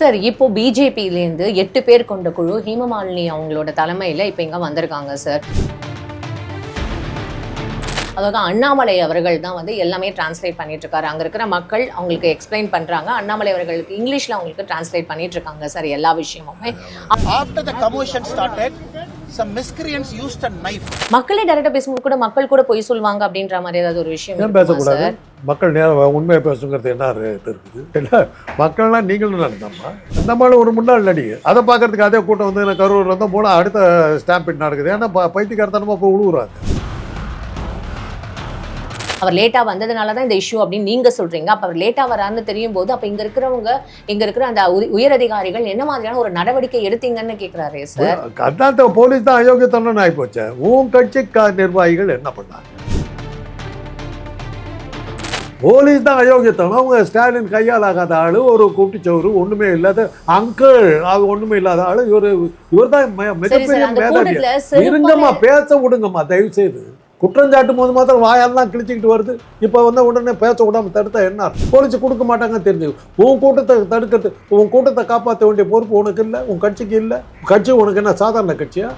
Sir இப்போ பிஜேபியிலேருந்து எட்டு பேர் கொண்ட குழு ஹேமமாலினி அவங்களோட தலைமையில் இப்போ இங்கே வந்திருக்காங்க சார். அதாவது அண்ணாமலை அவர்கள் தான் வந்து எல்லாமே டிரான்ஸ்லேட் பண்ணிட்டு இருக்காரு அங்கே இருக்கிற மக்கள் அவங்களுக்கு எக்ஸ்பிளைன் பண்றாங்க. அண்ணாமலை அவர்களுக்கு இங்கிலீஷ்ல அவங்களுக்கு டிரான்ஸ்லேட் பண்ணிட்டு இருக்காங்க சார் எல்லா விஷயமுமே. After the commotion started some miscreants used a knife. மக்களே டைரக்டா பேசும்போது கூட மக்கள் கூட பொய் சொல்லுவாங்க அப்படின்ற மாதிரி ஏதாவது ஒரு விஷயம் ஏன் பேசக்கூடாது? சார் மக்கள் நேரம் உண்மையை பேசுங்கிறது என்ன இருக்குது? இல்லை மக்கள்லாம் நீங்களும் நடந்தம்மா. இந்த மாதிரி ஒரு முன்னாள் நடிகை. அதை பார்க்கறதுக்கு அதே கூட்டம் வந்து எனக்கு கரூர் வந்தால் போனால் அடுத்த ஸ்டாம்பிட் நடக்குது. ஏன்னா ப- பைத்தியக்காரத்தனமா போய் உழுவுறாங்க. அவர் லேட்டா வந்ததுனால தான் இந்த இஷ்யூ அப்படின்னு நீங்க சொல்றீங்க. அப்ப அவர் லேட்டா வரான்னு தெரியும் போது அப்ப இங்க இருக்கிறவங்க இங்க இருக்கிற அந்த உய- உயர் அதிகாரிகள் என்ன மாதிரியான ஒரு நடவடிக்கை எடுத்தீங்கன்னு கேக்குறாரு சார் அதான் போலீஸ் தான் அயோக்கியத்தனம் ஆகி போச்சு உன் கட்சி நிர்வாகிகள் என்ன பண்ணாங்க போலீஸ் தான் அயோக்கியத்தனம். அவங்க ஸ்டாலின் கையால் ஆகாத ஆளு ஒரு கூட்டுச்சவரு ஒண்ணுமே இல்லாத அங்கிள் அது ஒண்ணுமே இல்லாத ஆளு இவர் இவர் தான் மிகப்பெரிய மேதாவி இருங்கம்மா பேச விடுங்கம்மா தயவு செய்து குற்றஞ்சாட்டும் போது மாத்திரம் வாயெல்லாம் கிழிச்சிக்கிட்டு வருது. இப்போ வந்து உடனே பேசக்கூடாமல் விடாம தடுத்தா என்ன போலீஸ் கொடுக்க மாட்டாங்க தெரிஞ்சு உன் கூட்டத்தை தடுக்கிறது உன் கூட்டத்தை காப்பாற்ற வேண்டிய பொறுப்பு உனக்கு இல்லை உன் கட்சிக்கு இல்லை. கட்சி உனக்கு என்ன சாதாரண கட்சியா?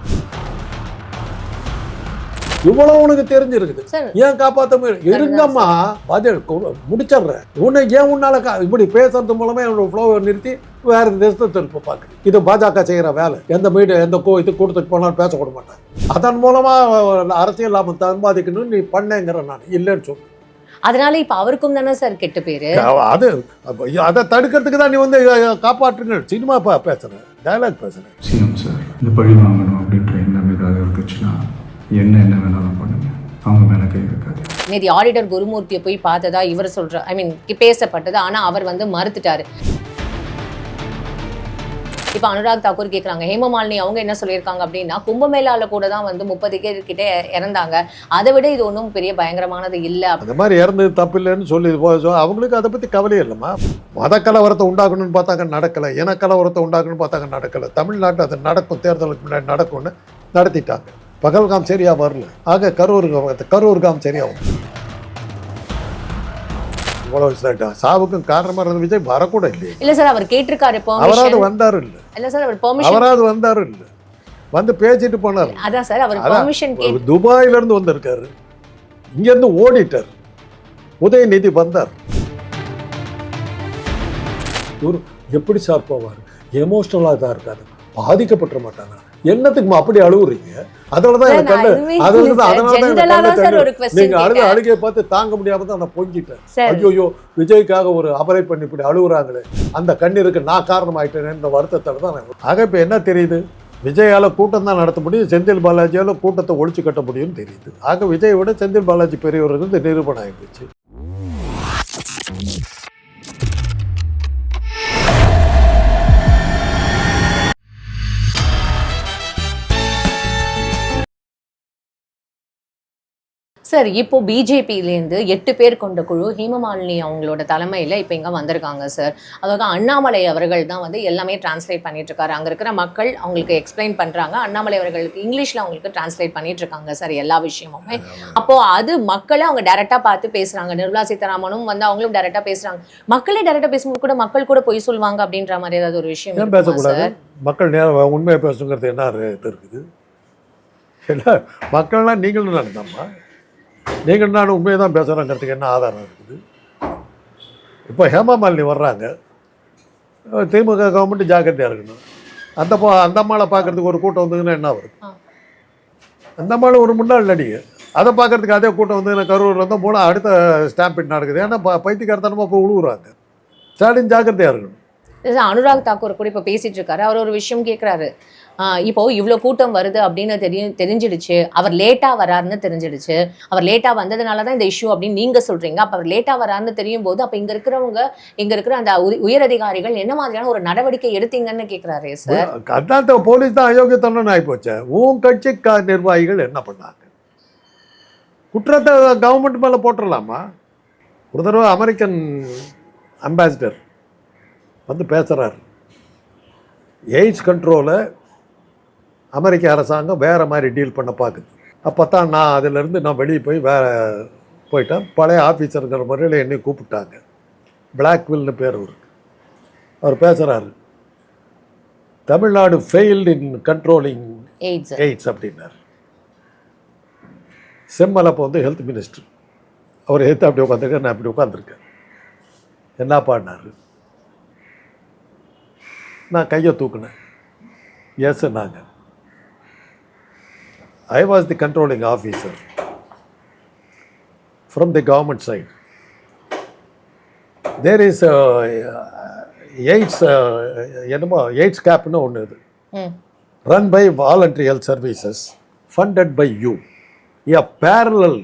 இவ்வளவு உனக்கு தெரிஞ்சிருக்குது. சார். ஏன் காப்பாற்ற முடியும் இருங்கம்மா பதில் கொடு- முடிச்சிடுறேன். உன்னை ஏன் உன்னால கா- இப்படி பேசுறது மூலமா என்னோட ஃப்ளோவை நிறுத்தி வேற தேசத்தை திருப்ப பார்க்குறேன் இது பாஜக செய்யற வேலை. எந்த மீடியா எந்த கோ இது கூட்டத்துக்கு போனாலும் பேசக்கூட மாட்டேன். அதன் மூலமா அரசியல் லாபம் சம்பாதிக்கணும்னு நீ பண்ணேங்கிற நான். இல்லைன்னு சொல்லு. அதனால இப்ப அவருக்கும் தானே சார் கெட்ட பேரு? அது அதை தடுக்கிறதுக்கு தான் நீ வந்து காப்பாற்றுங்க சினிமா பா- பேசுற. டயலாக் பேசுற. சிஎம் சார் இந்த பழி வாங்கணும் அப்படின்ற எண்ணம் ஏதாவது இருந்துச்சுன்னா என்ன என்ன வேணாலும் பண்ணுங்க. அவங்க மேலே கை வைக்காது நேதி ஆடிட்டர் குருமூர்த்தியை போய் பார்த்ததா இவர் சொல்ற ஐ மீன் பேசப்பட்டது. ஆனா அவர் வந்து மறுத்துட்டாரு. இப்ப அனுராக் தாக்கூர் கேக்குறாங்க ஹேமமாலினி அவங்க என்ன சொல்லியிருக்காங்க? அப்படின்னா கும்பமேளால கூட தான் வந்து முப்பது பேர் கிட்ட இறந்தாங்க. அதை விட இது ஒன்றும் பெரிய பயங்கரமானது இல்லை. அந்த மாதிரி இறந்தது தப்பு இல்லைன்னு சொல்லி அவங்களுக்கு அதை பற்றி கவலையே இல்லைம்மா. மத கலவரத்தை உண்டாக்கணும்னு பார்த்தாங்க நடக்கலை. இன கலவரத்தை உண்டாக்கணும்னு பார்த்தாங்க நடக்கலை. தமிழ்நாட்டில் அது நடக்கும் தேர்தலுக்கு முன்னாடி நடக்கும்னு நடத்திட்டாங்க. பகல்காம் சரியா வரல. ஆக கரூர் கரூர்காம் சரியா வரும் இவ்வளவு சாவுக்கும் காரணமாக இருந்த விஜய் வரக்கூட இல்லையே. இல்ல சார் அவர் கேட்டிருக்காரு அவராது வந்தாரு இல்லை. இல்ல சார் அவர் அவராது வந்தாரு இல்லை. வந்து பேசிட்டு போனார். அதான் சார் அவர். பெர்மிஷன் கே துபாயில இருந்து வந்திருக்காரு. இங்க இருந்து ஓடிட்டார். உதயநிதி வந்தார். இவர் எப்படி சார் போவார்? எமோஷனலாக தான் இருக்காரு. பாதிக்கப்பட்ட மாட்டாங்க என்னத்துக்குமா அப்படி அழுவுறீங்க? அதனால தான் எனக்கு கண்ணு. தான் சார். அதனால தான் எனக்கு கண்ணு நீங்க கேட்டேன். அழுகையை பார்த்து தாங்க முடியாம தான் நான் பொங்கிட்டேன். ஐயோ விஜய்க்காக ஒரு அபரை பண்ணி இப்படி அழுகுறாங்களே. அந்த கண்ணீருக்கு நான் காரணமாயிட்டேன் இந்த வருத்தத்தோட தான் ஆக இப்போ என்ன தெரியுது? விஜயால கூட்டம் தான் நடத்த முடியும் செந்தில் பாலாஜியால கூட்டத்தை ஒழிச்சு கட்ட முடியும்னு தெரியுது. ஆக விஜயை விட செந்தில் பாலாஜி பெரியவர் இந்த நிரூபணம் ஆகிடுச்சு சார் இப்போ பிஜேபியிலேருந்து எட்டு பேர் கொண்ட குழு ஹேமமாலினி அவங்களோட தலைமையில் இப்போ இங்கே வந்திருக்காங்க சார். அதாவது அண்ணாமலை அவர்கள் தான் வந்து எல்லாமே டிரான்ஸ்லேட் பண்ணிட்டு இருக்காரு அங்கே இருக்கிற மக்கள் அவங்களுக்கு எக்ஸ்பிளைன் பண்ணுறாங்க அண்ணாமலை அவர்களுக்கு இங்கிலீஷில் அவங்களுக்கு டிரான்ஸ்லேட் பண்ணிட்டு இருக்காங்க சார் எல்லா விஷயமுமே. அப்போ அது மக்களை அவங்க டைரெக்டாக பார்த்து பேசுகிறாங்க நிர்மலா சீதாராமனும் வந்து அவங்களும் டைரெக்டாக பேசுகிறாங்க மக்களே டைரெக்டாக பேசும்போது கூட மக்கள் கூட பொய் சொல்லுவாங்க அப்படின்ற மாதிரி ஏதாவது ஒரு விஷயம் பேசக்கூடாது? சார்? மக்கள் நேரம் உண்மையை பேசுங்கிறது என்ன இருக்குது? மக்கள்லாம் நீங்களும் நடந்தம்மா நீங்கள் நான் உண்மையை தான் பேசுகிறேங்கிறதுக்கு என்ன ஆதாரம் இருக்குது? இப்போ ஹேமா மாலினி வர்றாங்க. திமுக கவர்மெண்ட் ஜாக்கிரதையாக இருக்கணும். அந்த பா அந்த அம்மாவை பார்க்கறதுக்கு ஒரு கூட்டம் வந்ததுன்னா என்ன வருது. அந்த அம்மாவை ஒரு முன்னாள் நடிகை. அதை பார்க்கறதுக்கு அதே கூட்டம் வந்து கரூர் வந்தால் போனால் அடுத்த ஸ்டாம்பிட் நடக்குது. ஏன்னா ப பைத்தியக்காரத்தனமாக போய் உழுவுறாங்க. ஸ்டாலின் ஜாக்கிரதையாக இருக்கணும். அனுராக் தாக்கூர் கூட இப்போ பேசிட்டு இருக்காரு. அவர் ஒரு விஷயம் கேட்குறாரு இப்போ இவ்வளோ கூட்டம் வருது அப்படின்னு தெரியும் தெரிஞ்சிடுச்சு. அவர் லேட்டாக வராருன்னு தெரிஞ்சிடுச்சு. அவர் லேட்டாக வந்ததுனால தான் இந்த இஷ்யூ அப்படின்னு நீங்கள் சொல்கிறீங்க அப்போ அவர் லேட்டாக வராருன்னு தெரியும் போது அப்போ இங்கே இருக்கிறவங்க இங்கே இருக்கிற அந்த உயர் அதிகாரிகள் என்ன மாதிரியான ஒரு நடவடிக்கை எடுத்தீங்கன்னு கேட்குறாரு சார் அதான் போலீஸ் தான் அயோக்கியத்தனம் ஆகிப்போச்சு உன் கட்சி நிர்வாகிகள் என்ன பண்ணாங்க? குற்றத்தை கவர்மெண்ட் மேலே போட்டுடலாமா ஒரு தடவை அமெரிக்கன் அம்பாசிடர் வந்து பேசுகிறார் எய்ட்ஸ் கண்ட்ரோலை அமெரிக்க அரசாங்கம் வேறு மாதிரி டீல் பண்ண பார்க்குது. அப்போ தான் நான் அதிலிருந்து நான் வெளியே போய் வேற போயிட்டேன். பழைய ஆஃபீஸருங்கிற முறையில் என்னை கூப்பிட்டாங்க. பிளாக்வில்னு பேர் அவருக்கு அவர் பேசுகிறாரு Tamil Nadu failed in controlling AIDS AIDS அப்படின்னார். செம்மல் அப்போ வந்து ஹெல்த் மினிஸ்டர் அவர் எடுத்து அப்படி உட்காந்துருக்கார் நான் அப்படி உட்காந்துருக்கேன் என்ன பாடினார் நான் கையை தூக்குனேன். எஸ் நாங்கள் I was the controlling officer from the government side there is AIDS என்னமோ எய்ட்ஸ் கேப்னு ஒன்று இது ம் run by voluntary health services funded by you a parallel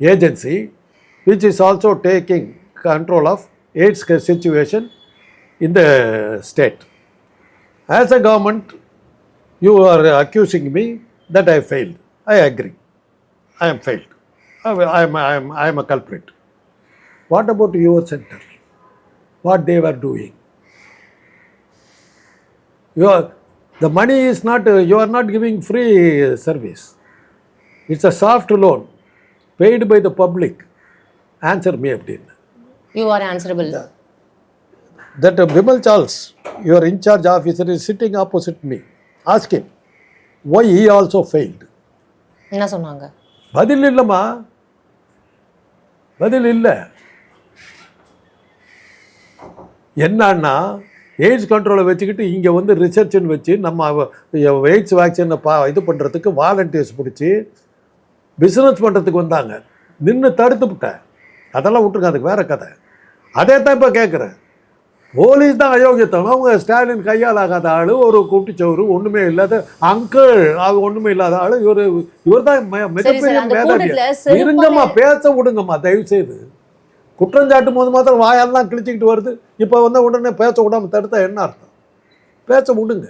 agency which is also taking control of AIDS ca- situation in the state as a government you are accusing me that I failed. I agree. I am failed. I, am, I, am, I am a culprit. What about your center? What they were doing? Your, the money is not, you are not giving free service. It's a soft loan paid by the public. Answer me, Abdin. You are answerable. Yeah. That uh, Bimal Charles, your in charge officer, is sitting opposite me. Ask him. Why he also failed? என்ன சொன்னாங்க? பதில் இல்லைம்மா. பதில் இல்லை. என்னன்னா AIDS கண்ட்ரோலை வச்சுக்கிட்டு இங்கே வந்து ரிசர்ச்னு வச்சு நம்ம எய்ட்ஸ் வேக்சினை பா இது பண்ணுறதுக்கு வாலண்டியர்ஸ் பிடிச்சி பிஸ்னஸ் பண்ணுறதுக்கு வந்தாங்க. நின்று தடுத்து விட்டேன். அதெல்லாம் விட்டுருங்க அதுக்கு வேற கதை. அதே தான் இப்போ கேட்குறேன் போலீஸ் தான் அயோக்கியத்தனம். அவங்க ஸ்டாலின் கையால் ஆகாத ஆள் ஒரு குட்டிச்சவரு ஒன்றுமே இல்லாத அங்கிள் அது ஒன்றுமே இல்லாத ஆள் இவர் இவர் தான் மிகப்பெரிய மேதாவி இருங்கம்மா பேச விடுங்கம்மா தயவு செய்து குற்றஞ்சாட்டும் போது மாத்திரம் வாயெல்லாம் கிழிச்சிக்கிட்டு வருது. இப்போ வந்து உடனே பேச விடாம தடுத்தா என்ன அர்த்தம்? பேச விடுங்க.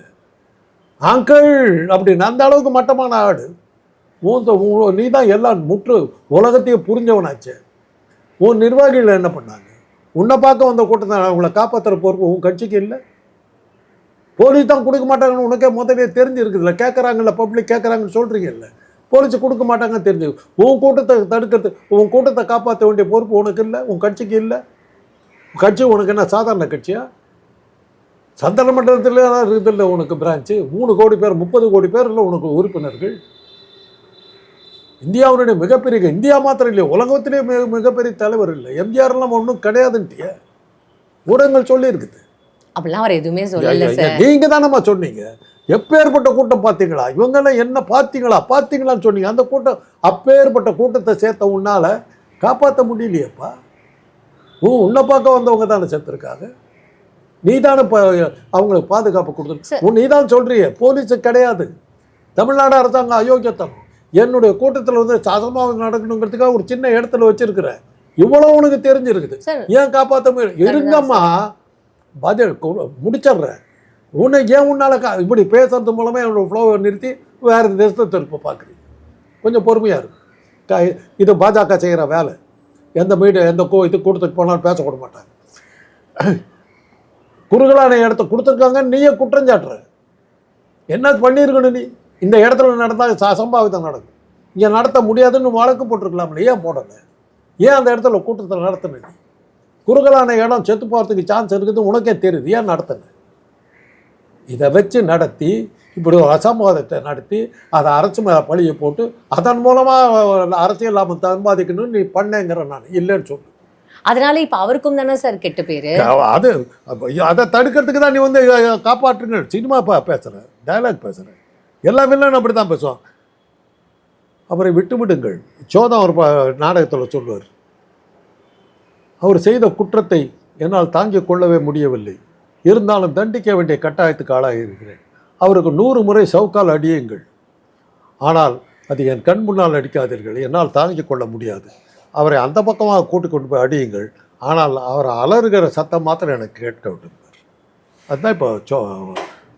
அங்கிள் அப்படின்னு அந்த அளவுக்கு மட்டமான ஆடு உன் நீ தான் எல்லாம் முற்று உலகத்தையே புரிஞ்சவனாச்சே. உன் நிர்வாகிகள் என்ன பண்ணாங்க? உன்னை பார்க்க வந்த கூட்டத்தை அவங்கள காப்பாற்றுற பொறுப்பு உன் கட்சிக்கு இல்லை. போலீஸ் தான் கொடுக்க மாட்டாங்கன்னு உனக்கே முதலே தெரிஞ்சிருக்குதுல்ல கேட்குறாங்கல்ல பப்ளிக் கேட்குறாங்கன்னு சொல்கிறீங்கல்ல போலீஸ் கொடுக்க மாட்டாங்கன்னு தெரிஞ்சு உன் கூட்டத்தை தடுக்கிறது உன் கூட்டத்தை காப்பாற்ற வேண்டிய பொறுப்பு உனக்கு இல்லை உன் கட்சிக்கு இல்லை. உன் கட்சி உனக்கு என்ன சாதாரண கட்சியா? சந்தன மண்டலத்தில் இருக்குது இல்லை உனக்கு பிரான்ச்சு மூணு கோடி பேர் முப்பது கோடி பேர் இல்லை உனக்கு உறுப்பினர்கள். இந்தியாவுடைய மிகப்பெரிய இந்தியா மாத்திரம் இல்லையா உலகத்திலே மிக மிகப்பெரிய தலைவர் இல்லை. எம்ஜிஆர்லாம் ஒன்றும் கிடையாதுன்ட்டிய. ஊடகங்கள் சொல்லியிருக்குது. அப்படிலாம் அவர் எதுவுமே சொல்லல சார். நீங்க தானம்மா சொன்னீங்க? எப்பேற்பட்ட கூட்டம் பார்த்தீங்களா? இவங்கெல்லாம் என்ன பார்த்தீங்களா? பார்த்தீங்களான்னு சொன்னீங்க. அந்த கூட்டம் அப்பேற்பட்ட கூட்டத்தை சேர்த்த உன்னால காப்பாற்ற முடியலையேப்பா. ஓ உன்னை பார்க்க வந்தவங்க தானே செத்துருக்காங்க நீ தானே இப்போ அவங்களுக்கு பாதுகாப்பு கொடுத்து சரி. உன் நீ தான் சொல்றிய போலீஸு கிடையாது. தமிழ்நாடு அரசாங்கம் அயோக்கியத்தனம். என்னுடைய கூட்டத்தில் வந்து சதமாக நடக்கணுங்கிறதுக்காக ஒரு சின்ன இடத்துல வச்சிருக்கிற. இவ்வளோ உனக்கு தெரிஞ்சிருக்குது. சார். ஏன் காப்பாற்ற முடியல இருங்கம்மா. பதில் முடிச்சிடுறேன். உன்னை ஏன் உன்னால கா இப்படி பேசுறது மூலமா என்னோட ஃப்ளோவை நிறுத்தி வேற தேசத்தை திருப்ப பார்க்குறீங்க கொஞ்சம் பொறுமையாக இருக்கு க இது பாஜக செய்கிற வேலை. எந்த மீடியா எந்த கோ இது கூட்டத்துக்கு போனாலும் பேசக்கூட மாட்டாங்க. குறுகலான இடத்த கொடுத்துருக்காங்க நீயே குற்றஞ்சாட்டுற. என்ன பண்ணியிருக்கணும் நீ? இந்த இடத்துல நடந்தால் ச சம்பாவிதம் நடக்கும். இங்கே நடத்த முடியாதுன்னு வழக்கு போட்டிருக்கலாம்ல ஏன் போடலை? ஏன் அந்த இடத்துல கூட்டத்தில் நடத்தின நீ குறுகலான இடம் செத்து போகிறதுக்கு சான்ஸ் இருக்குது உனக்கே தெரியுது ஏன் நடத்தின இதை வச்சு நடத்தி இப்படி ஒரு அசம்பாதத்தை நடத்தி அதை அரசு மேலே பழியை போட்டு அதன் மூலமாக அரசியல் லாபம் சம்பாதிக்கணும்னு நீ பண்ணேங்கிற நான் இல்லைன்னு சொல்லு. அதனால இப்ப அவருக்கும் தானே சார் கெட்ட பேரு? அது அதை தடுக்கிறதுக்கு தான் நீ வந்து காப்பாற்றுங்க சினிமா பேசுகிற டயலாக் பேசுகிற எல்லா வில்லனும் அப்படி தான் பேசுவான். அவரை விட்டுவிடுங்கள். சோதம் ஒரு நாடகத்தில் சொல்வார் அவர் செய்த குற்றத்தை என்னால் தாங்கிக் கொள்ளவே முடியவில்லை. இருந்தாலும் தண்டிக்க வேண்டிய கட்டாயத்துக்கு ஆளாக இருக்கிறேன். அவருக்கு நூறு முறை சவுக்கால் அடியுங்கள். ஆனால் அது என் கண் முன்னால் அடிக்காதீர்கள். என்னால் தாங்கிக் கொள்ள முடியாது. அவரை அந்த பக்கமாக கூட்டிக் கொண்டு போய் அடியுங்கள். ஆனால் அவர் அலறுகிற சத்தம் மாத்திரம் எனக்கு கேட்க விட்டுருந்தார் அதுதான் இப்போ சோ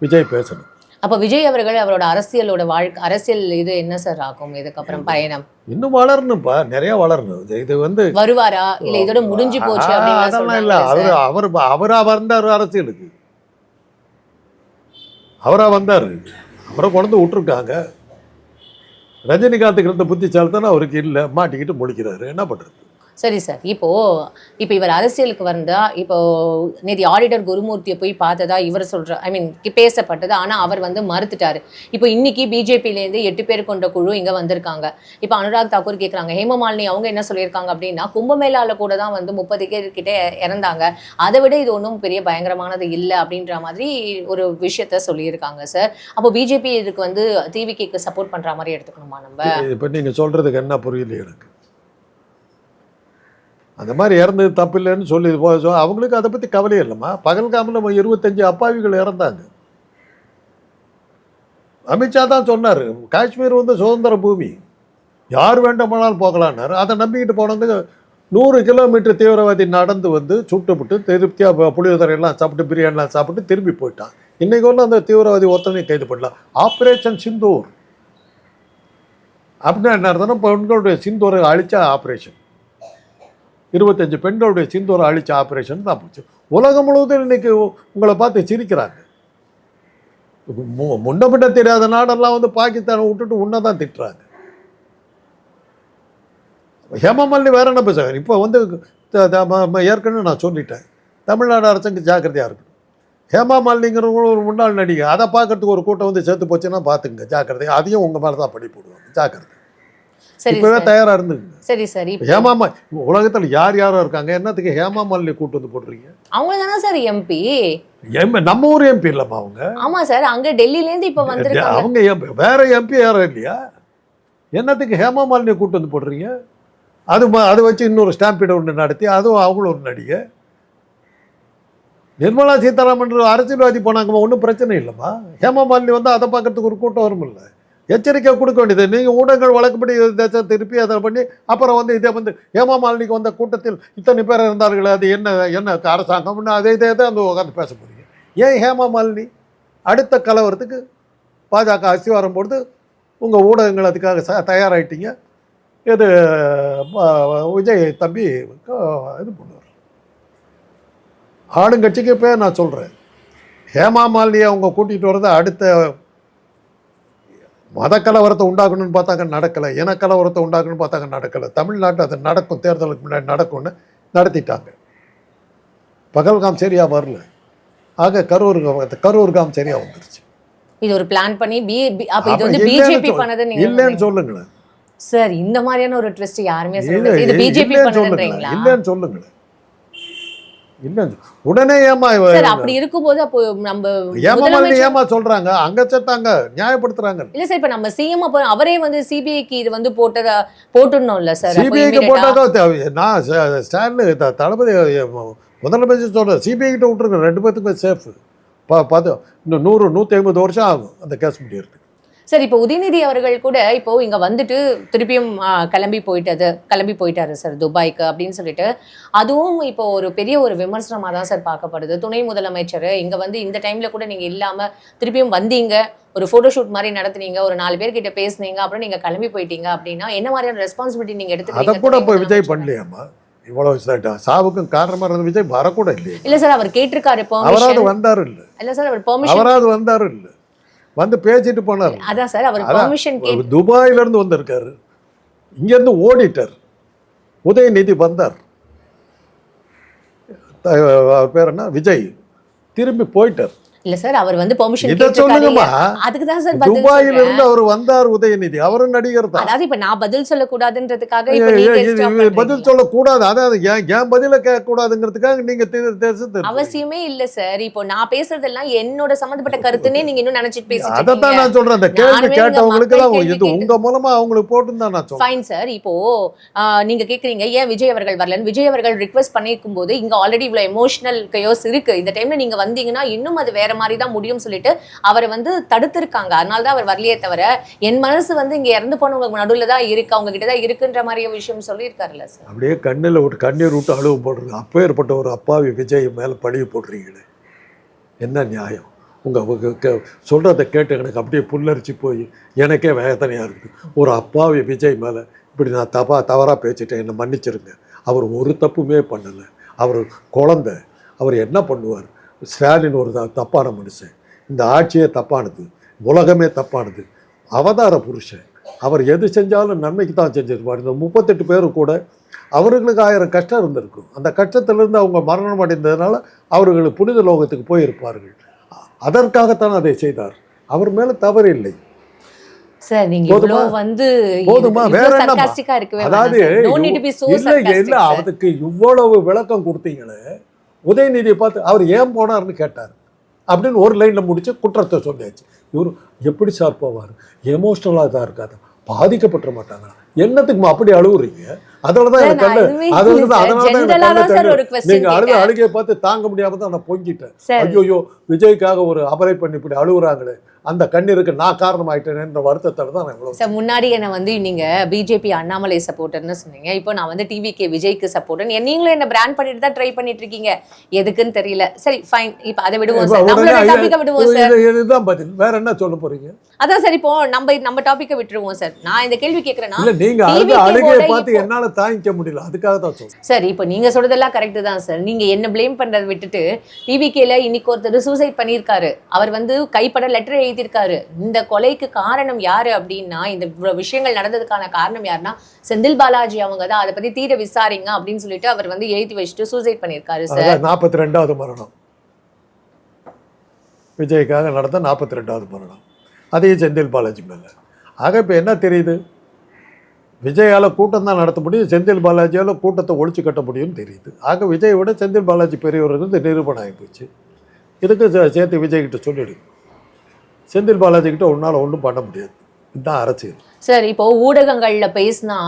விஜய் பேசணும். அப்ப விஜய் அவர்கள் அவரோட அரசியலோட வாழ்க்கை அரசியல் இது என்ன சார் ஆகும்? இதுக்கப்புறம் பயணம்? இன்னும் வளரணும்ப்பா நிறைய வளரணும். இது- வந்து வருவாரா? இல்ல இதோட முடிஞ்சு போச்சு அதெல்லாம் இல்லை. அவர் அவர் அவரா வந்தார் அரசியலுக்கு. அவரா வந்தார். அவரை கொண்டு விட்டுருக்காங்க. ரஜினிகாந்துக்கு இருந்த புத்திசாலித்தனம் அவருக்கு இல்லை. மாட்டிக்கிட்டு முழிக்கிறாரு. என்ன பண்ணுறது சரி சார் இப்போது இப்போ இவர் அரசியலுக்கு வந்தால் இப்போது நேதி ஆடிட்டர் குருமூர்த்தியை போய் பார்த்ததா இவர் சொல்கிற ஐ மீன் பேசப்பட்டது. ஆனால் அவர் வந்து மறுத்துட்டார். இப்போ இன்றைக்கி பிஜேபியிலேருந்து எட்டு பேர் கொண்ட குழு இங்கே வந்திருக்காங்க. இப்போ அனுராக் தாக்கூர் கேட்குறாங்க ஹேமமாலினி அவங்க என்ன சொல்லியிருக்காங்க? அப்படின்னா கும்பமேளாவில் கூட தான் வந்து முப்பது பேர் கிட்டே இறந்தாங்க. அதை விட இது ஒன்றும் பெரிய பயங்கரமானது இல்லை அப்படின்ற மாதிரி ஒரு விஷயத்த சொல்லியிருக்காங்க சார் அப்போ பிஜேபி இதுக்கு வந்து டிவிக்கு சப்போர்ட் பண்ணுற மாதிரி எடுத்துக்கணுமா நம்ம? இப்போ நீங்கள் சொல்கிறதுக்கு என்ன புரியல எனக்கு? அந்த மாதிரி இறந்தது தப்பு இல்லைன்னு சொல்லி போ- சொ- அவங்களுக்கு அதை பற்றி கவலையே இல்லைம்மா. பகல்காமில் இருபத்தஞ்சு அப்பாவிகள் இறந்தாங்க. அமித்ஷா தான் சொன்னார் காஷ்மீர் வந்து சுதந்திர பூமி. யார் வேண்டுமானாலும் போகலான்னாரு. அதை நம்பிக்கிட்டு போனது நூறு கிலோமீட்டர் தீவிரவாதி நடந்து வந்து சுட்டுப்புட்டு திருப்தியாக புளியோதரையெல்லாம் சாப்பிட்டு பிரியாணிலாம் சாப்பிட்டு திரும்பி போயிட்டான். இன்னைக்கு ஒன்றும் அந்த தீவிரவாதி ஒருத்தனையும் கைது பண்ணலாம். ஆப்ரேஷன் சிந்தூர். அப்படின்னா என்ன அர்த்தம்னா பெண்களுடைய சிந்தூரை அழிச்ச ஆப்ரேஷன். இருபத்தஞ்சு பெண்களுடைய சிந்தூரம் அழிச்ச ஆப்ரேஷன் தான் போச்சு. உலகம் முழுவதும் இன்றைக்கி உங்களை பார்த்து சிரிக்கிறாங்க மு- முன்ன பின்ன தெரியாத நாடெல்லாம் வந்து பாகிஸ்தானை விட்டுட்டு உன்னை தான் திட்டுறாங்க. ஹேமமல்லி வேற என்ன பேசுறாங்க? இப்போ வந்து ஏற்கனவே நான் சொல்லிட்டேன். தமிழ்நாடு அரசுக்கு ஜாக்கிரதையாக இருக்கணும். ஹேமா மாலினிங்கிறவங்க ஒரு முன்னாள் நடிகை. அதை பார்க்கறதுக்கு ஒரு கூட்டம் வந்து சேர்த்து போச்சுன்னா பார்த்துங்க ஜாக்கிரதை அதையும் உங்கள் மேலே தான் படி போடுவாங்க. ஜாக்கிரதை. இப்போவே சார். தயாராக இருந்துங்க சரி சரி இப்போ ஹேமா மா உலகத்தில் யார் யாரோ இருக்காங்க? என்னத்துக்கு ஹேமா மாலினி கூட்டு வந்து போடுறீங்க அவங்க தானே சார் எம்பி எம் நம்ம ஊர் எம்பி இல்லைம்மா அவங்க. ஆமா சார் அங்க டெல்லில இருந்து இப்ப வந்திருக்காங்க. அவங்க எம்பி வேற எம்பி யாரும் இல்லையா? என்னத்துக்கு ஹேமா மாலினியை கூட்டு வந்து போடுறீங்க அது அதை வச்சு இன்னொரு ஸ்டாம்பீடை ஒன்று நடத்தி அதுவும் அவங்களும் ஒரு நடிகை. நிர்மலா சீதாராமன் அரசியல்வாதி போனாங்கம்மா ஒன்றும் பிரச்சனை இல்லைம்மா. ஹேமா மாலினி வந்து அதை பார்க்கறதுக்கு ஒரு கூட்டம் வரும்ல. எச்சரிக்கை கொடுக்க வேண்டியது. நீங்கள் ஊடகங்கள் வழக்கப்படி தேச திருப்பி அதை பண்ணி அப்புறம் வந்து இதே வந்து ஹேமா மாலினிக்கு வந்த கூட்டத்தில் இத்தனை பேர் இருந்தார்கள் அது என்ன என்ன அரசாங்கம்னு அதே இதே தான் அந்த உட்காந்து பேச போறீங்க. ஏன் ஹேமா மாலினி அடுத்த கலவரத்துக்கு பாஜக அசி வரும்பொழுது உங்கள் ஊடகங்கள் அதுக்காக ச தயாராகிட்டீங்க இது விஜய் தம்பி இது பண்ணுவார். ஆளுங்கட்சிக்கு இப்போ நான் சொல்கிறேன் ஹேமா மாலினியை அவங்க கூட்டிகிட்டு வர்றது அடுத்த மத கலவரத்தை உண்டாக்கணும்னு பார்த்தாங்க நடக்கலை. இன கலவரத்தை உண்டாக்கணும்னு பார்த்தாங்க நடக்கலை. தமிழ்நாட்டில் அது நடக்கும் தேர்தலுக்கு முன்னாடி நடக்கும்னு நடத்திட்டாங்க. பகல்காம் சரியாக வரல. ஆக கரூர் கரூர்காம் சரியாக வந்துருச்சு. இது ஒரு பிளான் பண்ணி பி அப்ப இது வந்து பிஜேபி பண்ணது நீங்க இல்லைன்னு சொல்லுங்களேன். சார் இந்த மாதிரியான ஒரு ட்விஸ்ட் யாருமே இல்ல, சொல்ல இது பிஜேபி பண்ணதுன்றீங்களா? இல்லைன்னு சொல்லுங்களேன். சொல்- உடனே ஏமா அப்படி இருக்கும்போது அப்போ நம்ம ஏமா ஏமா சொல்றாங்க? அங்க செத்தாங்க நியாயப்படுத்துறாங்க. இல்ல சார் இப்ப நம்ம சிஎம் அப்போ அவரே வந்து சிபிஐக்கு இது வந்து போட்டதா போட்டுடணும்ல சார் சிபிஐக்கு immediate-ஆ. போட்டாதோ தேவை- நான் ஸ்ட- ஸ்டாலின் தளபதி முதலமைச்சர் சொல்றேன் சிபிஐ கிட்ட விட்டுருங்க ரெண்டு பேத்துக்குமே சேஃப் பா பார்த்து இன்னும் நூறு நூற்றி ஐம்பது வருஷம் ஆகும் அந்த கேஸ் முடியறதுக்கு. சார் இப்போ உதயநிதி அவர்கள் கூட இப்போ இங்க வந்துட்டு திருப்பியும் கிளம்பி போயிட்டது கிளம்பி போயிட்டாரு சார் துபாய்க்கு அப்படின்னு சொல்லிட்டு. அதுவும் இப்போ ஒரு பெரிய ஒரு விமர்சனமா தான் சார் பார்க்கப்படுது. துணை முதலமைச்சர் இங்க வந்து இந்த டைம்ல கூட நீங்க இல்லாம திருப்பியும் வந்தீங்க ஒரு போட்டோஷூட் மாதிரி நடத்துனீங்க ஒரு நாலு பேர் கிட்ட பேசுனீங்க அப்புறம் நீங்க கிளம்பி போயிட்டீங்க அப்படின்னா என்ன மாதிரியான ரெஸ்பான்சிபிலிட்டி நீங்க அதை எடுத்துக்கிறீங்க கூட இப்போ விஜய்? பண்ணலையாம்மா? இவ்வளவு சாவுக்கும் காரணமா இருந்த விஜய் வரக்கூட இல்லையே. இல்ல சார் அவர் கேட்டிருக்காரு அவராது வந்தாரு இல்ல. இல்ல சார் அவர் அவராது வந்தாரு இல்ல. வந்து பேசிட்டு போனார். அதான் சார் அவர். பெர்மிஷன் கேட்டு துபாயில இருந்து வந்திருக்காரு. இங்க இருந்து ஓடிட்டார். உதயநிதி வந்தார். அவர் பேர் என்ன? விஜய். திரும்பி போயிட்டார். இல்ல சார் அவர் வந்து பெர்மிஷன் அதுக்கு தான் சார் துபாயில. இருந்து அவர் வந்தார் உதயநிதி. அவரும் நடிகர் தான். அதாவது இப்ப நான் பதில் stop இது பதில் பண்றீங்களா? சொல்லக்கூடாது அதாவது ஏன் ஏன் பதில கேட்க கூடாதுங்கிறதுக்காக நீங்க. அவசியமே இல்ல சார். இப்போ நான் பேசுறதெல்லாம் என்னோட சம்பந்தப்பட்ட கருத்துன்னே நீங்க இன்னும் நினைச்சிட்டு பேசிட்டு இருக்கீங்க. நான் சொல்றேன். அந்த கேள்வி கேட்டவங்களுக்கு தான் இது உங்க மூலமா அவங்களுக்கு போட்டுன்னு தான் நான் சொல்றேன். ஃபைன் சார் இப்போ நீங்க கேக்குறீங்க ஏன் விஜய் அவர்கள் வரலன்னு? விஜய் அவர்கள் ரிக்வெஸ்ட் பண்ணிருக்கும் போது இங்க ஆல்ரெடி இவ்வளவு எமோஷனல் கயோஸ் இருக்கு. இந்த டைம்ல நீங்க வந்தீங்கன்னா இன்னும் அது வேற மாதிரி தான் முடியும் சொல்லிட்டு அவரை வந்து தடுத்திருக்காங்க. அதனால தான் அவர் வரலையே தவிர என் மனசு வந்து இங்க இறந்து போனவங்க நடுவுல தான் இருக்கு அவங்க கிட்ட தான் இருக்குன்ற மாதிரியே விஷயம் சொல்லியிருக்காருல்ல சார். அப்படியே கண்ணில் ஒரு கண்ணீர் விட்டு அழுவு போடுறது அப்பேற்பட்ட ஒரு அப்பாவி விஜய் மேலே பழிவு போடுறீங்களே என்ன நியாயம்? உங்கள் சொல்கிறத கேட்டு எனக்கு அப்படியே புல்லரிச்சு போய் எனக்கே வேதனையாக இருக்குது. ஒரு அப்பாவி விஜய் மேலே இப்படி நான் தப்பா தவறாக பேசிட்டேன் என்னை மன்னிச்சிருங்க. அவர் ஒரு தப்புமே பண்ணலை. அவர் குழந்தை. அவர் என்ன பண்ணுவார்? ஸ்டாலின் ஒரு தப்பான மனுஷன். இந்த ஆட்சியே தப்பானது. உலகமே தப்பானது. அவதார புருஷன். அவர் எது செஞ்சாலும் நன்மைக்கு தான் செஞ்சிருப்பார். இந்த முப்பத்தெட்டு பேரும் கூட அவர்களுக்கு ஆயிரம் கஷ்டம் இருந்திருக்கும். அந்த கஷ்டத்திலிருந்து அவங்க மரணம் அடைந்ததுனால அவர்கள் புனித லோகத்துக்கு போயிருப்பார்கள். அதற்காகத்தான் அதை செய்தார். அவர் மேல தவறு இல்லை. சார் நீங்க போதுமா? இவ்வளவு வந்து போதுமா? வேற இருக்கவே அதாவது இல்ல இல்ல அதுக்கு இவ்வளவு விளக்கம் கொடுத்தீங்களே. உதயநிதியை பார்த்து அவர் ஏன் போனார்னு கேட்டார். அப்படின்னு ஒரு லைனில் முடிச்சு குற்றத்தை சொல்லியாச்சு. இவர் எப்படி சார் போவார்? எமோஷ்னலாக தான் இருக்காது பாதிக்கப்பட்ட மாட்டாங்க என்னத்துக்குமா அப்படி அழுகுறீங்க அதனால தான் எனக்கு கண்ணு. அதனால நீங்க அழுது. அழுகையை பார்த்து தாங்க முடியாம தான் நான் பொங்கிட்டேன். விஜய்க்காக ஒரு அபரை பண்ணி இப்படி அழுகுறாங்களே. அந்த கண்ணீருக்கு நான் காரணமாயிட்டேன்ற வருத்தத்தோட தான் நான் இவ்வளவு சார் முன்னாடி என்ன வந்து நீங்க பிஜேபி அண்ணாமலை சப்போர்ட்டர்னு சொன்னீங்க. இப்போ நான் வந்து டிவிகே விஜய்க்கு சப்போர்ட்டர் நீங்களும் என்ன பிராண்ட் பண்ணிட்டு தான் ட்ரை பண்ணிட்டு இருக்கீங்க எதுக்குன்னு தெரியல. சரி ஃபைன் இப்போ அதை விடுவோம் சார் நம்மளோட ஐயா, டாபிக்கை விடுவோம் சார் இது- இதுதான் பதில். வேற என்ன சொல்ல போறீங்க? அதான் சார் இப்போ நம்ம நம்ம டாபிக்கை விட்டுருவோம் சார் நான் இந்த கேள்வி கேட்கறேன்னா நீங்க அழுகையை பார்த்து என்னால தாங்கிக்க முடியல. அதுக்காக தான் சொல்றேன். சார் இப்போ நீங்க சொல்றதெல்லாம் கரெக்ட் தான் சார். நீங்க என்ன ப்ளேம் பண்றதை விட்டுட்டு டிவிகேல இன்னைக்கு ஒருத்தர் சூசைட் பண்ணியிருக்காரு. அவர் வந்து கைப்பட லெட்டர் எழுதியிருக்காரு. இந்த கொலைக்கு காரணம் யாரு அப்படின்னா இந்த இவ்வளவு விஷயங்கள் நடந்ததுக்கான காரணம் யாருன்னா செந்தில் பாலாஜி அவங்க தான். அதை பத்தி தீர விசாரிங்க அப்படின்னு சொல்லிட்டு அவர் வந்து எழுதி வச்சுட்டு சூசைட் பண்ணியிருக்காரு சார். நாற்பத்தி ரெண்டாவது மரணம். விஜய்க்காக நடந்த நாற்பத்தி ரெண்டாவது மரணம். அதையும் செந்தில் பாலாஜி மேல. ஆக இப்போ என்ன தெரியுது? விஜயால் கூட்டம் தான் நடத்த முடியும் செந்தில் பாலாஜியால் கூட்டத்தை ஒழிச்சு கட்ட முடியும்னு தெரியுது. ஆக விஜயை விட செந்தில் பாலாஜி பெரியவர்கள் நிரூபணம் ஆகி போச்சு. இதுக்கு சேர்த்து விஜய் கிட்ட சொல்லிடு. செந்தில் பாலாஜி கிட்ட உன்னால ஒன்றும் பண்ண முடியாது. இதுதான் அரசியல். சார் இப்போ ஊடகங்கள்ல பேசினா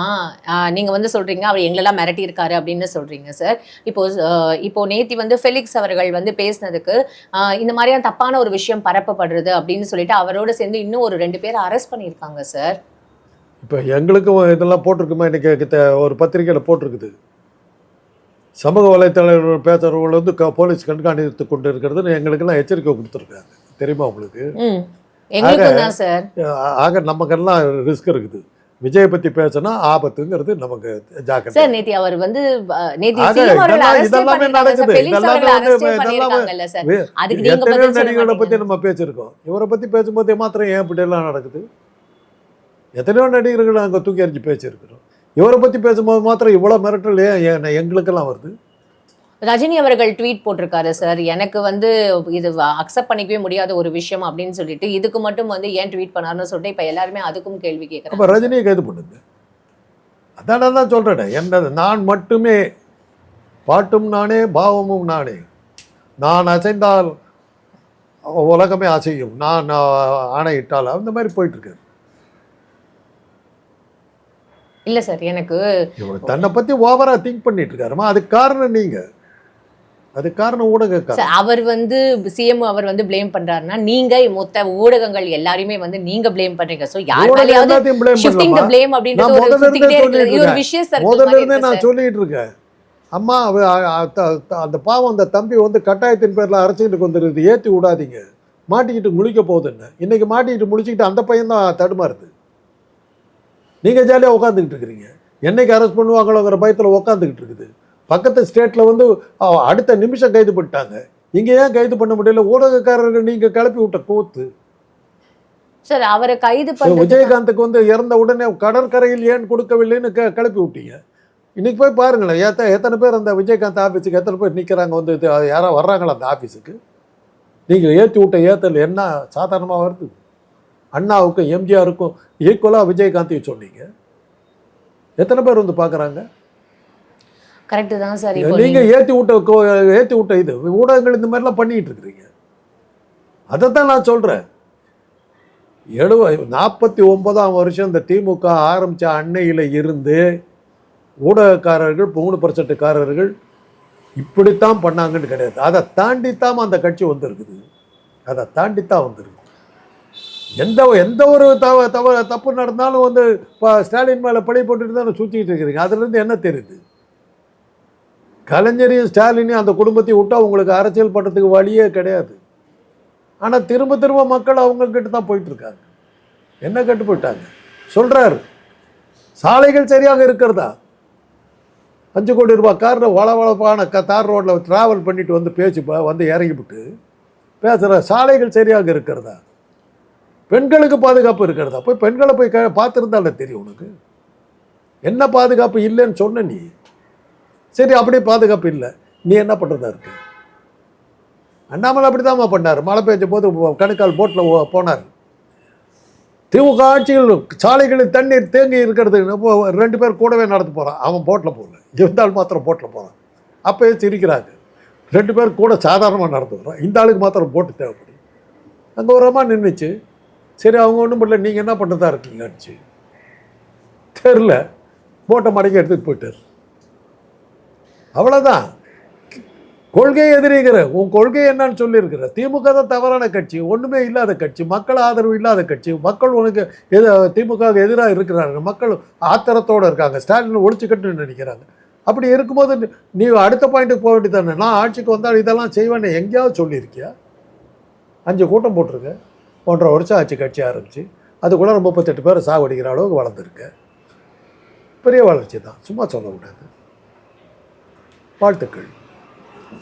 நீங்கள் நீங்க வந்து சொல்றீங்க அவர் எங்களெல்லாம் மிரட்டி இருக்காரு அப்படின்னு சொல்றீங்க சார். இப்போ இப்போ நேத்தி வந்து ஃபெலிக்ஸ் அவர்கள் வந்து பேசினதுக்கு இந்த மாதிரியான தப்பான ஒரு விஷயம் பரப்பப்படுறது அப்படின்னு சொல்லிட்டு அவரோட சேர்ந்து இன்னும் ஒரு ரெண்டு பேர் அரெஸ்ட் பண்ணியிருக்காங்க சார். இப்போ எங்களுக்கும் இதெல்லாம் போட்டிருக்குமா? இன்னைக்கு கிட்ட ஒரு பத்திரிக்கையில் போட்டிருக்குது. சமூக வலைத்தளங்கள் பேசுகிறவர்கள் வந்து க போலீஸ் கண்காணித்து கொண்டு இருக்கிறதுன்னு எங்களுக்கெல்லாம் எச்சரிக்கை கொடுத்துருக்காங்க. தெரியுமா உங்களுக்கு? ம். எங்களுக்கும் தான் சார். ஆ- ஆக நமக்கெல்லாம் ரிஸ்க் இருக்குது. விஜயை பற்றி பேசினா ஆபத்துங்கிறது நமக்கு ஜாக்கிரதை. சார் நேத்தி அவர் வந்து ஆக எத்தனையோ நடிகர்களை மாட்டீங்க. நம்ம பேசியிருக்கோம். இவரை பற்றி பேசும்போது மாத்திரம் ஏன் இப்படி எல்லாம் நடக்குது? எத்தனையோ நடிகர்கள் அங்கே தூக்கி எறிஞ்சு பேசியிருக்கிறோம். இவரை பற்றி பேசும்போது மாத்திரம் இவ்வளோ மிரட்டல் ஏன் எங்களுக்கெல்லாம் வருது? ரஜினி அவர்கள் ட்வீட் போட்டிருக்காரு சார். எனக்கு வந்து இது அக்செப்ட் பண்ணிக்கவே முடியாத ஒரு விஷயம் அப்படின்னு சொல்லிட்டு இதுக்கு மட்டும் வந்து ஏன் ட்வீட் பண்ணாருன்னு சொல்லிட்டு இப்ப எல்லாருமே அதுக்கும் கேள்வி அப்போ கேட்கறாங்க ரஜினியை கைது பண்ணுங்க. அதான தான் சொல்கிறேன் என்னது நான் மட்டுமே பாட்டும் நானே பாவமும் நானே. நான் அசைந்தால் உலகமே அசையும். நான் ஆணையிட்டால் அந்த மாதிரி போயிட்டு இருக்காரு இல்ல சார் எனக்கு இவர் தன்னை பற்றி ஓவரா திங்க் பண்ணிட்டு இருக்காருமா அதுக்கு காரணம் நீங்க. அதுக்கு காரணம் சார் அவர் வந்து சிஎம் அவர் வந்து ப்ளேம் பண்றாருன்னா நீங்க மொத்த ஊடகங்கள் எல்லாருமே வந்து நீங்க ப்ளேம் பண்றீங்க. சோ யார் மேலயாவது ஷிஃப்டிங் த? ப்ளேம் அப்படின்றது ஒரு. விஷயம் சார் முதல்ல இருந்தே நான் சொல்லிட்டு இருக்கேன் அம்மா அந்த பாவம் அந்த தம்பி வந்து கட்டாயத்தின் பேர்ல அரசியலுக்கு வந்துருது ஏத்தி விடாதீங்க. மாட்டிக்கிட்டு முழிக்க போகுதுன்னு. இன்னைக்கு மாட்டிக்கிட்டு முழிச்சுக்கிட்டு அந்த பையன் தான் தடுமாறுது. நீங்க ஜாலியா உட்காந்துக்கிட்டு இருக்கிறீங்க. என்னைக்கு அரெஸ்ட் பண்ணுவாங்களோங்கிற பயத்துல உட்காந்துக்கிட்டு இருக்குது. பக்கத்து ஸ்டேட்ல வந்து அடுத்த நிமிஷம் கைது பண்ணிட்டாங்க. இங்க ஏன் கைது பண்ண முடியல? ஊடகக்காரர்கள் நீங்க கிளப்பி விட்ட கூத்து. சார் அவரை கைது பண்ண விஜயகாந்துக்கு வந்து இறந்த உடனே கடற்கரையில் ஏன் கொடுக்கவில்லைன்னு க கிளப்பி விட்டீங்க? இன்னைக்கு போய் பாருங்களேன் எத்த எத்தனை பேர் அந்த விஜயகாந்த் ஆஃபீஸுக்கு எத்தனை பேர் நிற்கிறாங்க வந்து இது யாரோ வர்றாங்களா அந்த ஆஃபீஸுக்கு நீங்கள் ஏற்றி விட்ட ஏத்தல் என்ன சாதாரணமாக வருது? அண்ணாவுக்கும் எம்ஜிஆருக்கும் ஈக்குவலாக விஜயகாந்தையும் சொன்னீங்க. எத்தனை பேர் வந்து பார்க்குறாங்க? கரெக்ட் தான் சார். நீங்கள் ஏற்றி விட்ட ஏற்றி விட்ட இது ஊடகங்கள் இந்த மாதிரிலாம் பண்ணிக்கிட்டு இருக்கிறீங்க அதைத்தான் நான் சொல்கிறேன் எழுவ நாற்பத்தி ஒன்பதாம் வருஷம் இந்த திமுக ஆரம்பித்த அன்னையில் இருந்து ஊடகக்காரர்கள் மூணு பர்சன்ட்டுக்காரர்கள் இப்படித்தான் பண்ணாங்கன்னு கிடையாது. அதை தாண்டித்தான் அந்த கட்சி வந்திருக்குது. அதை தாண்டித்தான் வந்திருக்கு எந்த எந்த ஒரு தவ தவ தப்பு நடந்தாலும் வந்து இப்போ ஸ்டாலின் மேலே பழி போட்டுட்டு தானே சுற்றிக்கிட்டு இருக்கிறீங்க. அதுலேருந்து என்ன தெரியுது? கலைஞரையும் ஸ்டாலினையும் அந்த குடும்பத்தையும் விட்டால் உங்களுக்கு அரசியல் பண்ணுறதுக்கு வழியே கிடையாது. ஆனால் திரும்ப திரும்ப மக்கள் அவங்கக்கிட்ட தான் போயிட்டுருக்காங்க என்ன கட்டு போயிட்டாங்க சொல்கிறாரு சாலைகள் சரியாக இருக்கிறதா? அஞ்சு கோடி ரூபாய் காரில் வளவளப்பான க தார் ரோட்டில் ட்ராவல் பண்ணிட்டு வந்து பேசி வந்து இறங்கிவிட்டு பேசுகிற சாலைகள் சரியாக இருக்கிறதா? பெண்களுக்கு பாதுகாப்பு இருக்கிறதா? போய் பெண்களை போய் க பார்த்துருந்தால தெரியும் உனக்கு. என்ன பாதுகாப்பு இல்லைன்னு சொன்ன நீ. சரி அப்படியே பாதுகாப்பு இல்லை. நீ என்ன பண்ணுறதா இருக்கு? அண்ணாமலை அப்படிதாம்மா பண்ணார். மழை பெய்ஞ்ச போது கணுக்கால் போட்டில் போனார். திமுக ஆட்சியில் சாலைகளில் தண்ணீர் தேங்கி இருக்கிறது ரெண்டு பேர் கூடவே நடந்து போகிறான் அவன் போட்டில் போகல. இருந்தால் மாத்திரம் போட்டில் போகிறான் அப்போயே சிரிக்கிறாங்க? ரெண்டு பேர் கூட சாதாரணமாக நடந்து வரோம் இந்த ஆளுக்கு மாத்திரம் போட்டு தேவைப்படும். அங்கே ஒரு அம்மா நின்றுச்சு சரி அவங்க ஒன்றும் பண்ணல. நீங்கள் என்ன பண்ணுறதா இருக்கீங்கன்னு தெரில போட்டை மடக்கி எடுத்துகிட்டு போயிட்டார். அவ்வளோதான் கொள்கை எதிரிங்கிற உன் கொள்கை என்னன்னு சொல்லியிருக்கிற திமுக தான் தவறான கட்சி ஒன்றுமே இல்லாத கட்சி மக்கள் ஆதரவு இல்லாத கட்சி மக்கள் உனக்கு எது திமுக எதிராக இருக்கிறாங்க. மக்கள் ஆத்திரத்தோடு இருக்காங்க. ஸ்டாலின் ஒழிச்சுக்கட்டுன்னு நினைக்கிறாங்க. அப்படி இருக்கும்போது நீ- அடுத்த பாயிண்ட்டுக்கு போக வேண்டியதானே நான் ஆட்சிக்கு வந்தால் இதெல்லாம் செய்வேன்னு எங்கேயாவது சொல்லியிருக்கியா? அஞ்சு கூட்டம் போட்டிருக்கேன் ஒன்றரை வருஷம் ஆச்சு கட்சி ஆரம்பிச்சு. அதுக்குள்ள முப்பத்தெட்டு பேர் சாவடிக்கிற அளவுக்கு வளர்ந்துருக்கு பெரிய வளர்ச்சி தான். சும்மா சொல்லக்கூடாது வாழ்த்துக்கள்.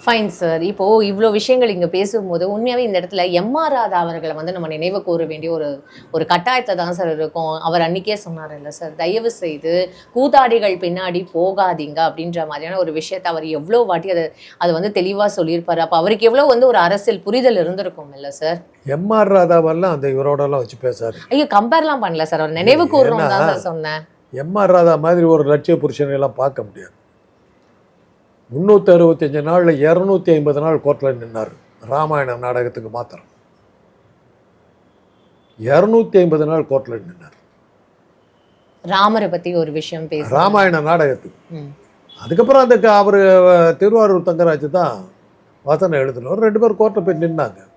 ஃபைன் சார் இப்போ இவ்வளோ விஷயங்கள் இங்க பேசும்போது உண்மையாவே இந்த இடத்துல எம்ஆர் ராதா அவர்களை வந்து நம்ம நினைவு கூற வேண்டிய ஒரு ஒரு கட்டாயத்தை தான் சார் இருக்கும். அவர் அன்னைக்கே சொன்னார் இல்ல சார் தயவு செய்து கூத்தாடிகள் பின்னாடி போகாதீங்க அப்படின்ற மாதிரியான ஒரு விஷயத்தை அவர் எவ்வளோ வாட்டி அதை அது வந்து தெளிவா சொல்லியிருப்பாரு. அப்போ அவருக்கு எவ்வளோ வந்து ஒரு அரசியல் புரிதல் இருந்திருக்கும் இல்ல சார் எம்ஆர் ராதாவெல்லாம் அந்த இவரோடலாம் வச்சு பேசாரு. ஐயோ கம்பேர்லாம் பண்ணல சார் அவர் நினைவு கூறணும் தான் சார் சொன்னேன். எம்ஆர் ராதா மாதிரி ஒரு லட்சிய புருஷனை எல்லாம் பார்க்க முடியாது. முந்நூற்றி அறுபத்தஞ்சு நாளில் இரநூத்தி ஐம்பது நாள் கோர்ட்டில் நின்னார். ராமாயணம் நாடகத்துக்கு மாத்திரம். இரநூத்தி ஐம்பது நாள் கோர்ட்டில் நின்னார். ராமரை பத்தி ஒரு விஷயம் பேச ராமாயண நாடகத்துக்கு. அதுக்கப்புறம் அந்த அவர் திருவாரூர் தங்கராஜ் தான் வசனம் எழுதினவர். ரெண்டு பேரும் கோர்ட்டில் போய் நின்னாங்க.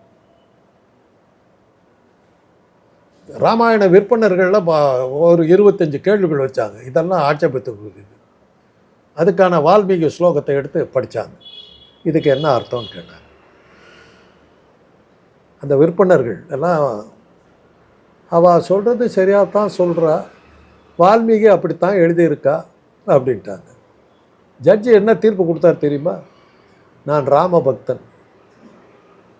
ராமாயண விற்பனர்களில் பா- ஒரு இருபத்தஞ்சு கேள்விகள் வச்சாங்க. இதெல்லாம் ஆட்சேபத்துக்கு அதுக்கான வால்மீகி ஸ்லோகத்தை எடுத்து படித்தாங்க இதுக்கு என்ன அர்த்தம்னு கேட்டாங்க அந்த விற்பனர்கள் எல்லாம் அவள் சொல்கிறது சரியாக தான் சொல்கிறா வால்மீகி அப்படித்தான் எழுதியிருக்கா அப்படின்ட்டாங்க. ஜட்ஜி என்ன தீர்ப்பு கொடுத்தார் தெரியுமா? நான் ராம பக்தன்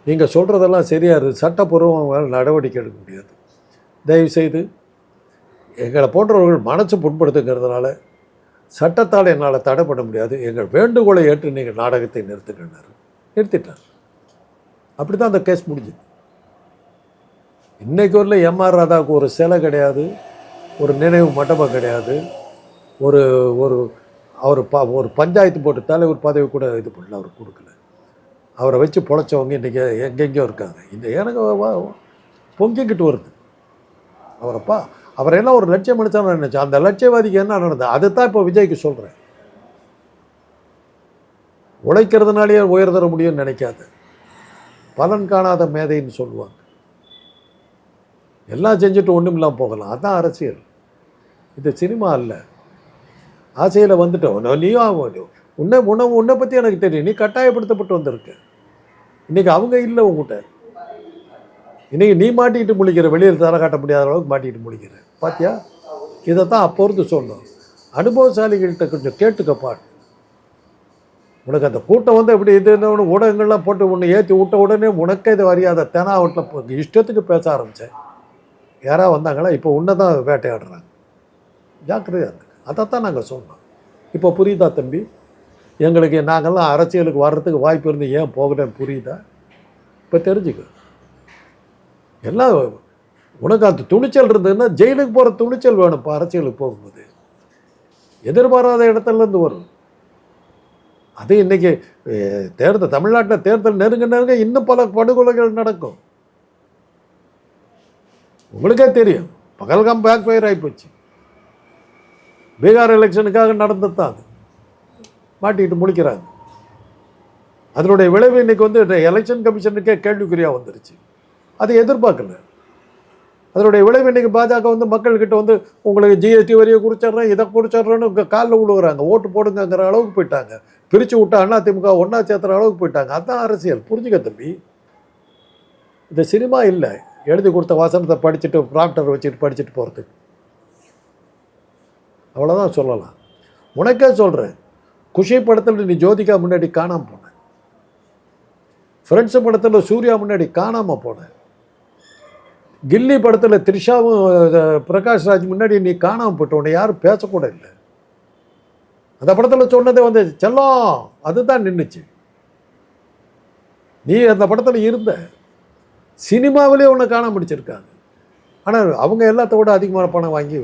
நீங்கள் சொல்கிறதெல்லாம் சரியாக இருக்குது சட்டப்பூர்வமாக நடவடிக்கை எடுக்க முடியாது. தயவுசெய்து எங்களை போன்றவர்கள் மனசு புண்படுத்துங்கிறதுனால சட்டத்தால் என்னால் தடை பண்ண முடியாது. எங்கள் வேண்டுகோளை ஏற்று நீங்கள் நாடகத்தை நிறுத்துங்கன்னாரு நிறுத்திட்டார். அப்படி தான் அந்த கேஸ் முடிஞ்சுது. இன்றைக்கு வரல எம்ஆர் ராதாவுக்கு ஒரு சிலை கிடையாது ஒரு நினைவு மண்டபம் கிடையாது ஒரு ஒரு அவர் ப ஒரு பஞ்சாயத்து போட்டு தலைவர் பதவி கூட இது பண்ணல அவர் கொடுக்கல. அவரை வச்சு பொழைச்சவங்க இன்றைக்கி எங்கெங்கேயோ இருக்காங்க. இந்த எனக்கு பொங்கிக்கிட்டு வருது. அவரைப்பா அவரையெல்லாம் ஒரு லட்சியம் மனுஷன் நினச்சேன். அந்த லட்சியவாதிக்கு என்ன நடந்தது? அதுதான் இப்போ விஜய்க்கு சொல்கிறேன் உழைக்கிறதுனாலேயே உயர் தர முடியும்னு நினைக்காத. பலன் காணாத மேதைன்னு சொல்லுவாங்க. எல்லாம் செஞ்சுட்டு ஒன்றும் இல்லாமல் போகலாம். அதான் அரசியல். இது சினிமா இல்லை ஆசையில் வந்துட்டோம். நீயும் ஆகும். உன்னை உன்னை உன்னை பற்றி எனக்கு தெரியும். நீ கட்டாயப்படுத்தப்பட்டு வந்திருக்க. இன்றைக்கி அவங்க இல்லை உங்ககிட்ட இன்றைக்கி நீ மாட்டிக்கிட்டு முழிக்கிற வெளியில் தர காட்ட முடியாத அளவுக்கு மாட்டிக்கிட்டு முழிக்கிற. பாத்தியா? இதை தான் அப்போ இருந்து சொல்லணும் அனுபவசாலிகள்கிட்ட கொஞ்சம் கேட்டுக்கப்பாடு உனக்கு அந்த கூட்டம் வந்து எப்படி இது என்ன ஒன்று ஊடகங்கள்லாம் போட்டு உன்னை ஏற்றி விட்ட உடனே உனக்கே இது அறியாத தெனாவட்டில் இஷ்டத்துக்கு பேச ஆரம்பித்தேன் யாராக வந்தாங்களா? இப்போ உன்னை தான் வேட்டையாடுறாங்க. ஜாக்கிரதையாக இருந்துங்க அதைத்தான் நாங்கள் சொன்னோம். இப்போ புரியுதா தம்பி? எங்களுக்கு நாங்கள்லாம் அரசியலுக்கு வர்றதுக்கு வாய்ப்பு இருந்து ஏன் போகிறேன்னு புரியுதா? இப்போ தெரிஞ்சுக்க. எல்லாம் உனக்கு அந்த துணிச்சல் இருந்ததுன்னா ஜெயிலுக்கு போகிற துணிச்சல் வேணும் இப்போ அரசியலுக்கு போகும்போது. எதிர்பாராத இடத்துலேருந்து வரும். அது இன்றைக்கி தேர்தல் தமிழ்நாட்டில் தேர்தல் நெருங்க நெருங்க இன்னும் பல படுகொலைகள் நடக்கும். உங்களுக்கே தெரியும் பகல்காம் பேக் ஃபயர் ஆகிப்போச்சு பீகார் எலெக்ஷனுக்காக நடந்தது தான் அது. மாட்டிக்கிட்டு முடிக்கிறாங்க. அதனுடைய விளைவு இன்றைக்கி வந்து எலெக்ஷன் கமிஷனுக்கே கேள்விக்குறியாக வந்துருச்சு. அதை எதிர்பார்க்கல. அதனுடைய விளைவு இன்னைக்கு பாஜக வந்து மக்கள்கிட்ட வந்து உங்களுக்கு ஜிஎஸ்டி வரியை குறிச்சிட்றேன் இதை குறிச்சிட்றேன்னு இங்கே காலில் விழுகிறாங்க ஓட்டு போடுங்கிற அளவுக்கு போயிட்டாங்க. பிரித்து விட்டா அண்ணா திமுக ஒன்றா சேர்த்துற அளவுக்கு போயிட்டாங்க. அதான் அரசியல். புரிஞ்சுக்க தம்பி. இந்த சினிமா இல்லை. எழுதி கொடுத்த வாசனத்தை படிச்சுட்டு ப்ராப்டர் வச்சுட்டு படிச்சுட்டு போகிறதுக்கு அவ்வளோதான் சொல்லலாம். உனக்கே சொல்கிறேன் குஷி படத்தில் நீ ஜோதிகா முன்னாடி காணாமல் போனேன் ஃப்ரெண்ட்ஸு படத்தில் சூர்யா முன்னாடி காணாமல் போனேன் கில்லி படத்தில் த்ரிஷாவும் பிரகாஷ் ராஜ் முன்னாடி நீ காணாமல் போட்ட உன்னை யாரும் பேசக்கூட இல்லை. அந்த படத்தில் சொன்னதே வந்து செல்லம் அதுதான் நின்றுச்சு நீ அந்த படத்தில் இருந்த சினிமாவிலே உன்னை காண முடிச்சிருக்காங்க ஆனால் அவங்க எல்லாத்த விட அதிகமான பணம் வாங்கி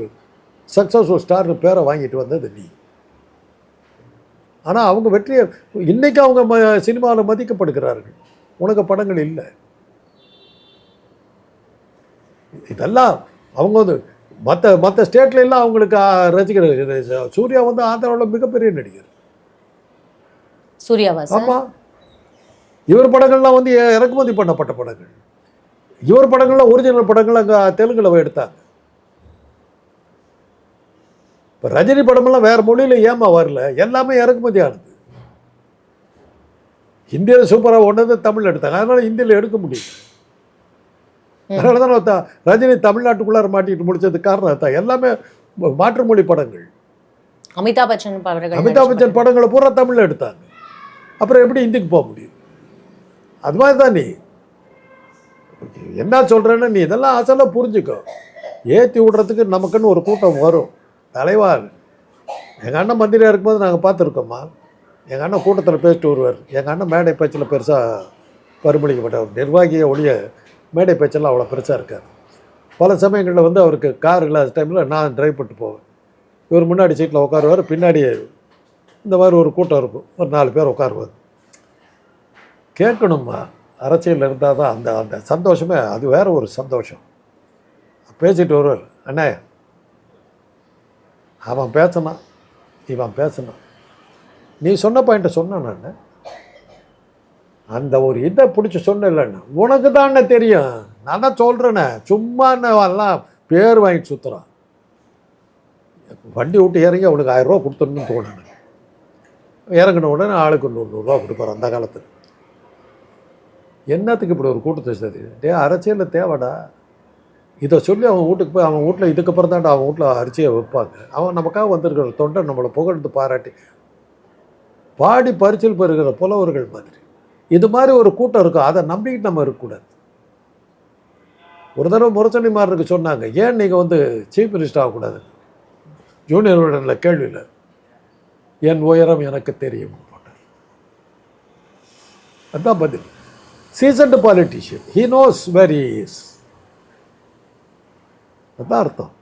சக்ஸஸ்ஃபுல் ஸ்டார்னு பேரை வாங்கிட்டு வந்தது நீ. ஆனால் அவங்க வெற்றியை இன்னைக்கு அவங்க ம சினிமாவில் மதிக்கப்படுகிறார்கள். உனக்கு படங்கள் இல்லை. இதெல்லாம் அவங்க வந்து மற்ற மற்ற ஸ்டேட்ல எல்லாம் அவங்களுக்கு ரசிகர் சூர்யா வந்து ஆந்திராவில் மிகப்பெரிய நடிகர். சூர்யாவா சார்? ஆமாம் இவர் படங்கள்லாம் வந்து இறக்குமதி பண்ணப்பட்ட படங்கள். இவர் படங்கள்லாம் ஒரிஜினல் படங்கள் அங்கே தெலுங்குல போய் எடுத்தாங்க. இப்போ ரஜினி படமெல்லாம் வேறு மொழியில் ஏமா வரல? எல்லாமே இறக்குமதி ஆனது ஹிந்தியில் சூப்பராக ஒன்று தமிழ் எடுத்தாங்க. அதனால் ஹிந்தியில் எடுக்க முடியல. அதனால தான் ரஜினி தமிழ்நாட்டுக்குள்ளார மாட்டிட்டு முடிச்சதுக்கு காரணம் அதான். எல்லாமே மாற்று மொழி படங்கள். அமிதாப் பச்சன் அவர்கள் அமிதாப் பச்சன் படங்களை பூரா தமிழில் எடுத்தாங்க. அப்புறம் எப்படி ஹிந்திக்கு போக முடியும்? அது மாதிரி தான் நீ. என்ன சொல்கிறேன்னு நீ இதெல்லாம் அசலாக புரிஞ்சுக்கோ. ஏற்றி விடுறதுக்கு நமக்குன்னு ஒரு கூட்டம் வரும். தலைவா எங்கள் அண்ணன் மந்திரியாக இருக்கும்போது நாங்கள் பார்த்துருக்கோம்மா. எங்கள் அண்ணன் கூட்டத்தில் பேசிட்டு வருவார். எங்கள் அண்ணன் மேடை பேச்சில் பெருசாக பரிமளிக்கப்பட்டவர் நிர்வாகியை ஒழிய மேடை பேச்செல்லாம் அவ்வளோ பெருசாக இருக்காது. பல சமயங்களில் வந்து அவருக்கு கார் இல்லாத டைமில் நான் டிரைவ் பண்ணிட்டு போவேன். இவர் முன்னாடி சீட்டில் உட்காருவார் பின்னாடி இந்த மாதிரி ஒரு கூட்டம் இருக்கும். ஒரு நாலு பேர் உட்காருவார். கேட்கணுமா? அரசியலில் இருந்தால் தான் அந்த அந்த சந்தோஷமே அது வேறு ஒரு சந்தோஷம். பேசிட்டு வருவார் அண்ணே அவன் பேசினான் இவன் பேசினான். நீ சொன்ன பாயிண்ட்டை சொன்னான் நான். அந்த ஒரு இதை பிடிச்சி சொன்னேன் உனக்கு தானே தெரியும். நான் தான் சொல்கிறேனே சும்மா எல்லாம் பேர் வாங்கிட்டு சுற்றுறான் வண்டி விட்டு இறங்கி அவனுக்கு ஆயிரரூவா ரூபா கொடுத்துடணும்னு தோணுனேன் இறங்கின உடனே ஆளுக்கு நூறுரூவா கொடுப்பார் அந்த காலத்தில். என்னத்துக்கு இப்படி ஒரு கூட்டத்தை சரி டே அரசியலில் தேவைடா. இதை சொல்லி அவன் வீட்டுக்கு போய் அவன் வீட்டில் இதுக்கப்புறம் தான்டா அவன் வீட்டில் அரிசியை வைப்பாங்க அவன் நமக்காக வந்திருக்கிற தொண்டை நம்மளை புகழ்ந்து பாராட்டி பாடி பரிசில் பெறுகிற புலவர்கள் மாதிரி. இது மாதிரி ஒரு கூட்டம் இருக்கும். அதை நம்பிக்கிட்டு நம்ம இருக்கக்கூடாது. ஒரு தடவை முரசொலி மாறனுக்கு சொன்னாங்க ஏன் நீங்கள் வந்து சீஃப் மினிஸ்டர் ஆகக்கூடாது ஜூனியர் உடனில் கேள்வியில் என் உயரம் எனக்கு தெரியும் போட்டார். அதான் பதில். Seasoned politician he knows very is அதுதான் அர்த்தம்.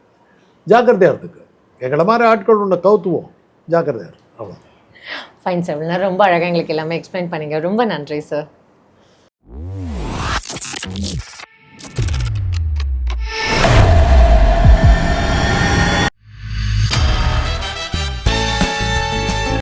ஜாக்கிரதையாக இருந்துக்கு. எங்களை மாதிரி ஆட்கள் ஒன்று கவுத்துவோம். ஜாக்கிரதையாக இருக்கு அவ்வளோ ஃபைன் சார் ரொம்ப அழகாக எங்களுக்கு எல்லாமே எக்ஸ்பிளைன் பண்ணிங்க. ரொம்ப நன்றி சார்